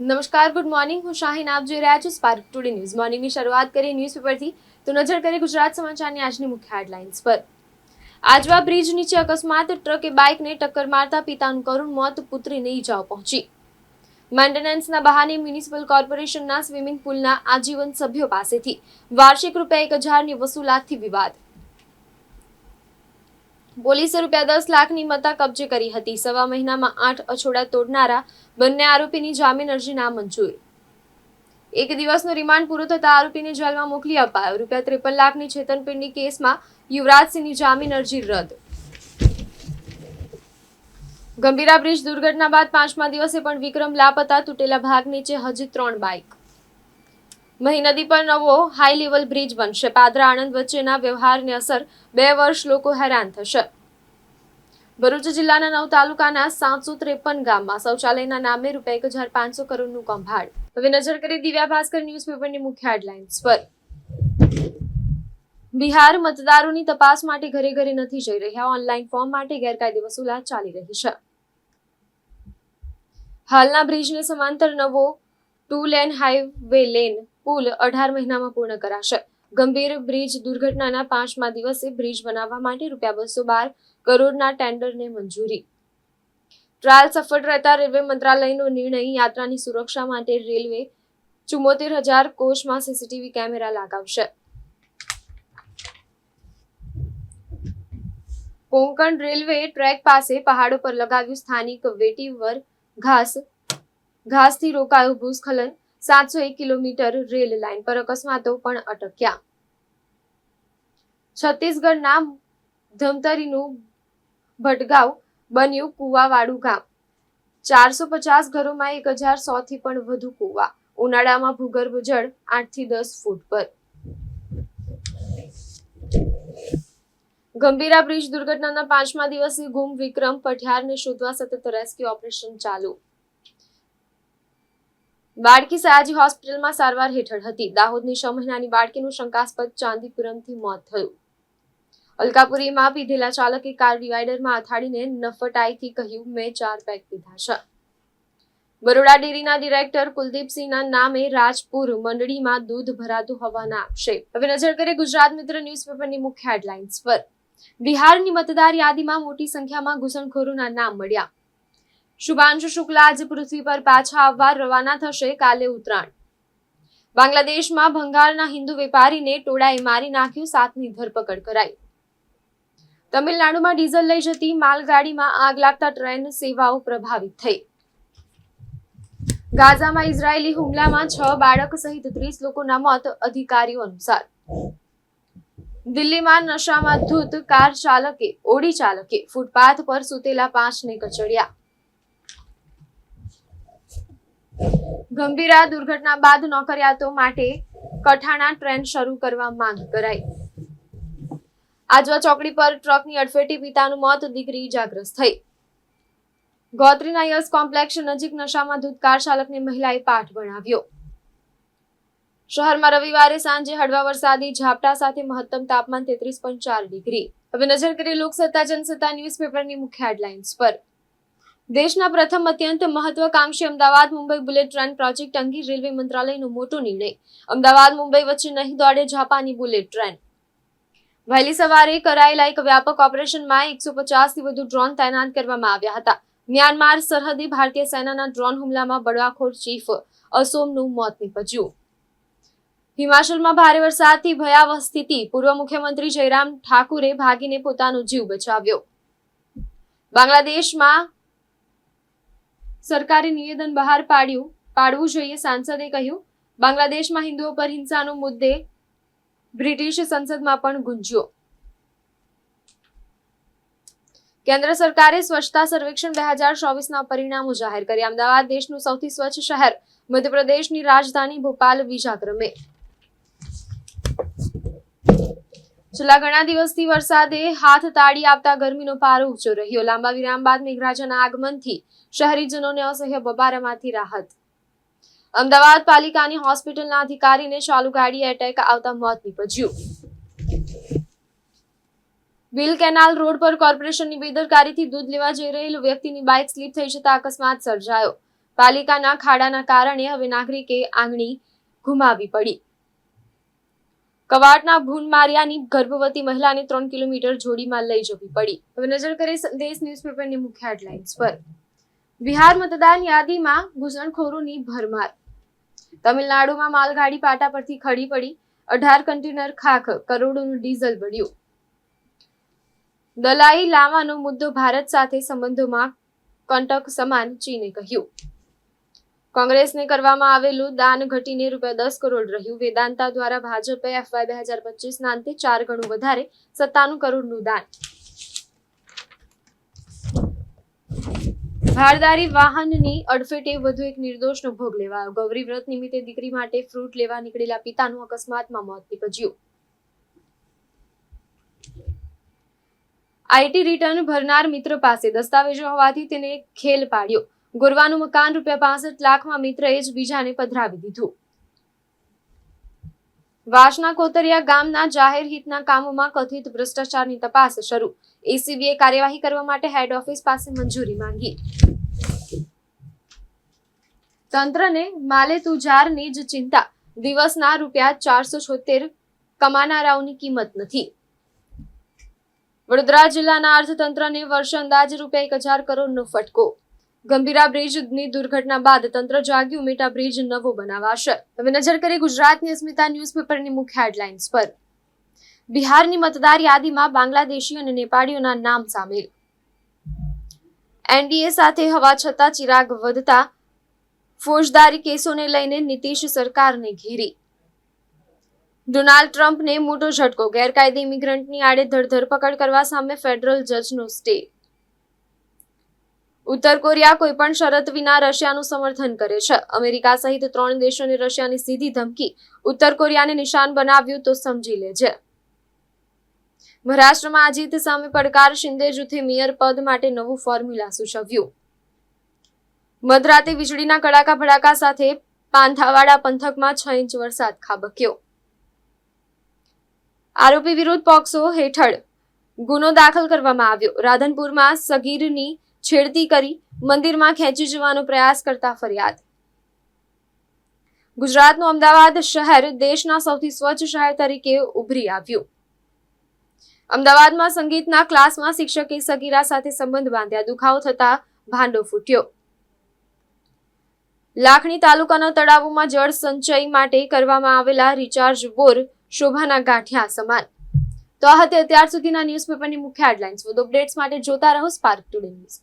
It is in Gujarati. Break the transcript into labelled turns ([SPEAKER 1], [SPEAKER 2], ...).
[SPEAKER 1] નમસ્કાર, ગુડ મોર્નિંગ. હું શાહીન, આપ જોઈ રહ્યા છો સ્પાર્ક ટુડે ન્યૂઝ મોર્નિંગની શરૂઆત કરીએ ન્યૂઝપેપરથી તો નજર કરીએ ગુજરાત સમાચારની આજની મુખ્ય હેડલાઇન્સ પર. આજવા બ્રિજ નીચે અકસ્માત, ટ્રકે બાઇકને ટક્કર મારતા પિતાનું કરુણ મોત, પુત્રીને ઈજાઓ પહોંચી. મેન્ટેનન્સના બહાને મ્યુનિસિપલ કોર્પોરેશનના સ્વિમિંગ પુલના આજીવન સભ્યો પાસેથી. વાર્ષિક રૂપિયા એક હજારની વસૂલાતથી વિવાદ. પોલીસે રૂપિયા દસ લાખની મત્તા કબજે કરી હતી. સવા મહિનામાં આઠ અછોડા તોડનારા બંને આરોપીની જામીન અરજી નામંજૂર. એક દિવસનો રિમાન્ડ પૂરો થતાં આરોપીને જેલમાં મોકલી અપાયો. રૂપિયા ત્રેપન લાખની છેતનપિંડી કેસમાં યુવરાજસિંહની જામીન અરજી રદ. ગંભીરા બ્રિજ દુર્ઘટના બાદ પાંચમા દિવસે પણ વિક્રમ લાપતા તૂટેલા ભાગ નીચે હજી ત્રણ બાઇક. મહી નદી પર નવો હાઈ લેવલ બ્રિજ બનશે. પાદરા આણંદ વચ્ચેના વ્યવહારની અસર બે વર્ષ લોકો હેરાન થશે. ભરૂચ જિલ્લાના નવ તાલુકાના સાતસો ત્રેપન ગામમાં શૌચાલયના નામે રૂપિયા એક હજાર પાંચસો કરોડનું કંભાળ હવે નજર કરી દિવ્યા ભાસ્કર ન્યૂઝપેપરની મુખ્ય હેડલાઇન્સ પર. બિહાર મતદારોની તપાસ માટે ઘરે ઘરે નથી જઈ રહ્યા. ઓનલાઈન ફોર્મ માટે ગેરકાયદે વસૂલાત ચાલી રહી છે. હાલના બ્રિજને સમાંતર નવો ટુ લેન હાઈવે લેન પુલ અઢાર મહિનામાં પૂર્ણ કરાશે. ગંભીર બ્રિજ દુર્ઘટનાના પાંચમા દિવસે બ્રિજ બનાવવા માટે રૂપિયા બસો બાર કરોડના ટેન્ડરને મંજૂરી. ટ્રાયલ સફળ રહેતા રેલવે મંત્રાલયનો નિર્ણય યાત્રાની સુરક્ષા માટે રેલવે ચુમ્મોતેર હજાર કોચમાં સીસીટીવી કેમેરા લગાવશે. કોંકણ રેલવે ટ્રેક પાસે પહાડો પર લગાવ્યું સ્થાનિક વેટીવર ઘાસ, ઘાસથી રોકાયું ભૂસ્ખલન સાતસો એક કિલોમીટર રેલ લાઇન પર અકસ્માતો પણ અટક્યા. છત્તીસગઢના ધમતરીનું ભટગાંવ બન્યું કુવાવાળું ગામ. ચારસો પચાસ ઘરોમાં એક હજાર સો થી પણ વધુ કુવા. ઉનાળામાં ભૂગર્ભ જળ આઠથી દસ ફૂટ પર. ગંભીરા બ્રિજ દુર્ઘટનાના પાંચમા દિવસે ગુમ વિક્રમ પઠિયારને શોધવા સતત રેસ્ક્યુ ઓપરેશન ચાલુ. બાળકી સયાજી હોસ્પિટલમાં સારવાર હેઠળ હતી. દાહોદની છ મહિનાની બાળકીનું શંકાસ્પદ ચાંદીપુરમથી મોત થયું. અલકાપુરીમાં પીધેલા ચાલકે કાર ડિવાઈડરમાં અથાડીને નફટાઈથી કહ્યું, મેં ચાર પેક પીધા છે. બરોડા ડેરીના ડિરેક્ટર કુલદીપસિંહના નામે રાજપુર મંડળીમાં દૂધ ભરાતું હોવાના આક્ષેપ. હવે નજર કરીએ ગુજરાત મિત્ર ન્યૂઝપેપરની મુખ્ય હેડલાઇન્સ પર. બિહારની મતદાર યાદીમાં મોટી સંખ્યામાં ઘૂસણખોરોના નામ મળ્યા. શુભાંશુ શુક્લા આજે પૃથ્વી પર પાછા આવવા રવાના થશે કાલે ઉત્તરાયણ. બાંગ્લાદેશમાં ભંગારના હિન્દુ વેપારીને ટોળાએ મારી નાખ્યો સાતની ધરપકડ કરાઈ. તમિલનાડુમાં ડીઝલ લઈ જતી માલગાડીમાં આગ લાગતા ટ્રેન સેવાઓ પ્રભાવિત થઈ. ગાઝામાં ઇઝરાયેલી હુમલામાં છ બાળક સહિત ત્રીસ લોકોના મોત અધિકારીઓ અનુસાર. દિલ્હીમાં નશામાં ધૂત કાર ચાલકે, ઓડી ચાલકે ફૂટપાથ પર સૂતેલા પાંચને કચડ્યા. ગંભીરા દુર્ઘટના બાદ નોકરિયાતો માટે કઠાણા ટ્રેન શરૂ કરવા માંગ કરાઈ. આજવા ચોકડી પર ટ્રકની અડફેટી પિતાનું મોત, દીકરી ઇજાગ્રસ્ત થઈ. ગોત્રીના યસ કોમ્પ્લેક્ષ નજીક નશામાં ધૂત કાર ચાલકને મહિલાએ પાઠ ભણાવ્યો. શહેરમાં રવિવારે સાંજે હળવા વરસાદી ઝાપટા સાથે મહત્તમ તાપમાન તેત્રીસ પોઈન્ટ ચાર ડિગ્રી. હવે નજર કરીએ લોકસત્તા, જનસત્તા ન્યૂઝપેપરની મુખ્ય હેડલાઇન્સ પર. દેશના પ્રથમ અત્યંત મહત્વાકાંક્ષી Ahmedabad Mumbai bullet train project અંગે રેલવે મંત્રાલયનો મોટો નિર્ણય. અમદાવાદ, મુંબઈ વચ્ચે નહીં દોડે જાપાની બુલેટ ટ્રેન. વહેલી સવારે કરાયેલા એક વ્યાપક ઓપરેશનમાં એકસો પચાસથી વધુ ડ્રોન તૈનાત કરવામાં આવ્યા હતા. મ્યાનમાર સરહદે ભારતીય સેનાના ડ્રોન હુમલામાં બળવાખોર ચીફ અસોમનું મોત નીપજ્યું. હિમાચલમાં ભારે વરસાદથી ભયાવહ સ્થિતિ. પૂર્વ મુખ્યમંત્રી જયરામ ઠાકુરે ભાગીને પોતાનો જીવ બચાવ્યો. બાંગ્લાદેશમાં સરકારે નિવેદન બહાર પાડ્યું, પાડવું જોઈએ, સાંસદે કહ્યું. બાંગ્લાદેશમાં હિન્દુઓ પર હિંસાનો મુદ્દે બ્રિટિશ સંસદમાં પણ ગુંજ્યો. કેન્દ્ર સરકારે સ્વચ્છતા સર્વેક્ષણ બે હજાર ચોવીસના પરિણામો જાહેર કર્યા. અમદાવાદ દેશનું સૌથી સ્વચ્છ શહેર, મધ્યપ્રદેશની રાજધાની ભોપાલ બીજા ક્રમે છેલ્લા ઘણા દિવસથી વરસાદે હાથ તાળી આપતા ગરમીનો પારો ઊંચો રહ્યો. લાંબા વિરામ બાદ મેઘરાજાના આગમનથી શહેરીજનોને અસહ્ય બબારામાંથી રાહત. અમદાવાદ પાલિકાની હોસ્પિટલના અધિકારીને ચાલુ ગાડી એટેક આવતા મોત નીપજ્યું. વિલ કેનાલ રોડ પર કોર્પોરેશનની બેદરકારીથી દૂધ લેવા જઈ રહેલ વ્યક્તિની બાઇક સ્લીપ થઈ જતા અકસ્માત સર્જાયો. પાલિકાના ખાડાના કારણે હવે નાગરિકે આંગણી ગુમાવી પડી. કવાડના ભૂન માર્યાની ગર્ભવતી મહિલાને ત્રણ કિલોમીટર જોડીમાં લઈ જવી પડી. હવે નજર કરીએ સંદેશ ન્યૂઝપેપરની મુખ્ય હેડલાઇન્સ પર. બિહાર મતદાન યાદીમાં ઘૂસણખોરોની ભરમાર. તમિલનાડુમાં માલગાડી પાટા પરથી ખડી પડી, અઢાર કન્ટેનર ખાખ, કરોડોનું ડીઝલ બળ્યું. દલાઈ લામાનો મુદ્દો ભારત સાથે સંબંધોમાં કંટક સમાન ચીને કહ્યું. કોંગ્રેસને કરવામાં આવેલું દાન ઘટીને રૂપિયા દસ કરોડ રહ્યું. વેદાંતા દ્વારા ભાજપે એફવાય બે હજાર પચીસના અંતે ચાર ગણું વધારે સત્તાણું કરોડનું દાન. ભારદારી વાહનની અડફેટે વધુ એક નિર્દોષનો ભોગ લેવાયો. ગૌરી વ્રત નિમિત્તે દીકરી માટે ફ્રૂટ લેવા નીકળેલા પિતાનું અકસ્માતમાં મોત નીપજ્યું. આઈટી રિટર્ન ભરનાર મિત્ર પાસે દસ્તાવેજો હોવાથી તેને ખેલ પાડ્યો. ગોરવાનું મકાન રૂપિયા પાસઠ લાખમાં મિત્રએ જ બીજાને પધરાવી દીધું. વાસના કોતરિયા ગામના જાહેર હિતના કામોમાં કથિત ભ્રષ્ટાચારની તપાસ શરૂ. એસીબીએ કાર્યવાહી કરવા માટે હેડ ઓફિસ પાસે મંજૂરી માંગી. તંત્રને માલે તુજારની જ ચિંતા. દિવસના રૂપિયા ચારસો છોતેર કમાનારાઓની કિંમત નથી. વડોદરા જિલ્લાના અર્થતંત્રને વર્ષ અંદાજે રૂપિયા એક હજાર કરોડનો ફટકો. ગંભીરા બ્રિજની દુર્ઘટના બાદ તંત્ર જાગ્યું મેટા બ્રિજ નવો બનાવાશે. હવે નજર કરી ગુજરાતની અસ્મિતા ન્યૂઝપેપરની મુખ્ય હેડલાઇન્સ પર. બિહારની મતદાર યાદીમાં બાંગ્લાદેશી અને નેપાળીઓના નામ સામેલ. એનડીએ સાથે હવા છતાં ચિરાગ વધતા ફોજદારી કેસોને લઈને નીતિશ સરકારને ઘેરી. ડોનાલ્ડ ટ્રમ્પને મોટો ઝટકો, ગેરકાયદે ઇમિગ્રન્ટની આડે ધરધરપકડ કરવા સામે ફેડરલ જજનો સ્ટે ઉત્તર કોરિયા કોઈ પણ શરત વિના રશિયાનું સમર્થન કરે છે. અમેરિકા સહિત ત્રણ દેશોને રશિયાની સીધી ધમકી ઉત્તર કોરિયાને નિશાન બનાવ્યું તો સમજી લેજે. મહારાષ્ટ્રમાં અજીત સામે પડકાર, શિંદે જૂથે મેયર પદ માટે નવું ફોર્મ્યુલા સૂચવ્યું. મધરાતે વીજળીના કડાકા ભડાકા સાથે પાંથાવાડા પંથકમાં છ ઇંચ વરસાદ ખાબક્યો. આરોપી વિરુદ્ધ પોક્સો હેઠળ ગુનો દાખલ કરવામાં આવ્યો. રાધનપુરમાં સગીરની છેડતી કરી મંદિરમાં ખેંચી જવાનો પ્રયાસ કરતા ફરિયાદ. ગુજરાતનું અમદાવાદ શહેર દેશના સૌથી સ્વચ્છ શહેર તરીકે ઉભરી આવ્યું. અમદાવાદમાં સંગીતના ક્લાસમાં શિક્ષકે સગીરા સાથે સંબંધ બાંધ્યા. દુખાવો થતા ભાંડો ફૂટ્યો. લાખણી તાલુકાના તળાવોમાં જળ સંચય માટે કરવામાં આવેલા રિચાર્જ બોર શોભાના ગાંઠિયા સમાન. તો આ હતી અત્યાર સુધીના ન્યૂઝપેપરની મુખ્ય હેડલાઇન્સ. વધુ અપડેટ્સ માટે જોતા રહો સ્પાર્ક ટુડે ન્યૂઝ